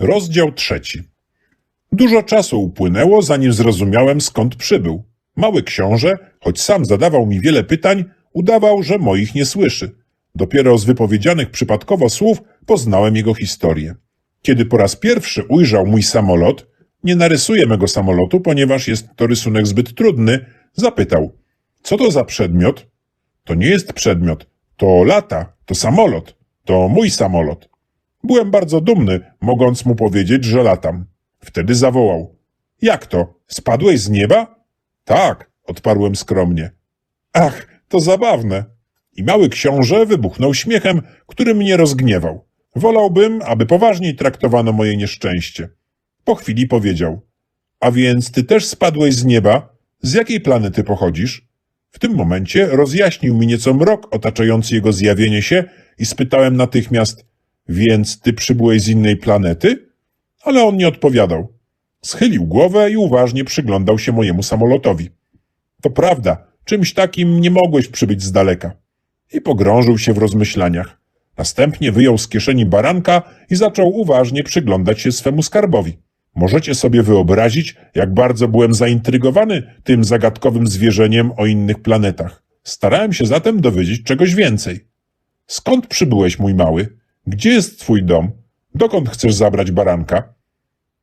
Rozdział trzeci. Dużo czasu upłynęło, zanim zrozumiałem skąd przybył. Mały książę, choć sam zadawał mi wiele pytań, udawał, że moich nie słyszy. Dopiero z wypowiedzianych przypadkowo słów poznałem jego historię. Kiedy po raz pierwszy ujrzał mój samolot, nie narysuję mego samolotu, ponieważ jest to rysunek zbyt trudny, zapytał, co to za przedmiot? To nie jest przedmiot, to lata, to samolot, to mój samolot. Byłem bardzo dumny, mogąc mu powiedzieć, że latam. Wtedy zawołał. Jak to? Spadłeś z nieba? Tak, odparłem skromnie. Ach, to zabawne. I mały książę wybuchnął śmiechem, który mnie rozgniewał. Wolałbym, aby poważniej traktowano moje nieszczęście. Po chwili powiedział. A więc ty też spadłeś z nieba? Z jakiej planety pochodzisz? W tym momencie rozjaśnił mi nieco mrok otaczający jego zjawienie się i spytałem natychmiast, więc ty przybyłeś z innej planety? Ale on nie odpowiadał. Schylił głowę i uważnie przyglądał się mojemu samolotowi. To prawda, czymś takim nie mogłeś przybyć z daleka. I pogrążył się w rozmyślaniach. Następnie wyjął z kieszeni baranka i zaczął uważnie przyglądać się swemu skarbowi. Możecie sobie wyobrazić, jak bardzo byłem zaintrygowany tym zagadkowym zwierzeniem o innych planetach. Starałem się zatem dowiedzieć czegoś więcej. Skąd przybyłeś, mój mały? Gdzie jest twój dom? Dokąd chcesz zabrać baranka?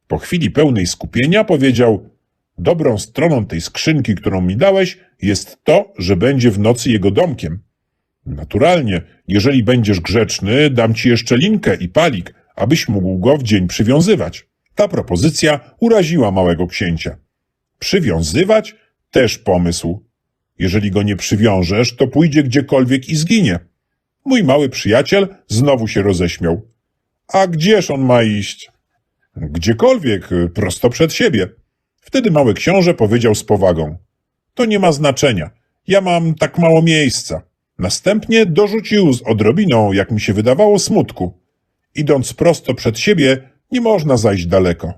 Po chwili pełnej skupienia powiedział: Dobrą stroną tej skrzynki, którą mi dałeś, jest to, że będzie w nocy jego domkiem. Naturalnie, jeżeli będziesz grzeczny, dam ci jeszcze linkę i palik, abyś mógł go w dzień przywiązywać. Ta propozycja uraziła małego księcia. Przywiązywać? Też pomysł. Jeżeli go nie przywiążesz, to pójdzie gdziekolwiek i zginie. Mój mały przyjaciel znowu się roześmiał. A gdzież on ma iść? Gdziekolwiek, y, prosto przed siebie. Wtedy mały książę powiedział z powagą. To nie ma znaczenia. Ja mam tak mało miejsca. Następnie dorzucił z odrobiną, jak mi się wydawało, smutku. Idąc prosto przed siebie, nie można zajść daleko.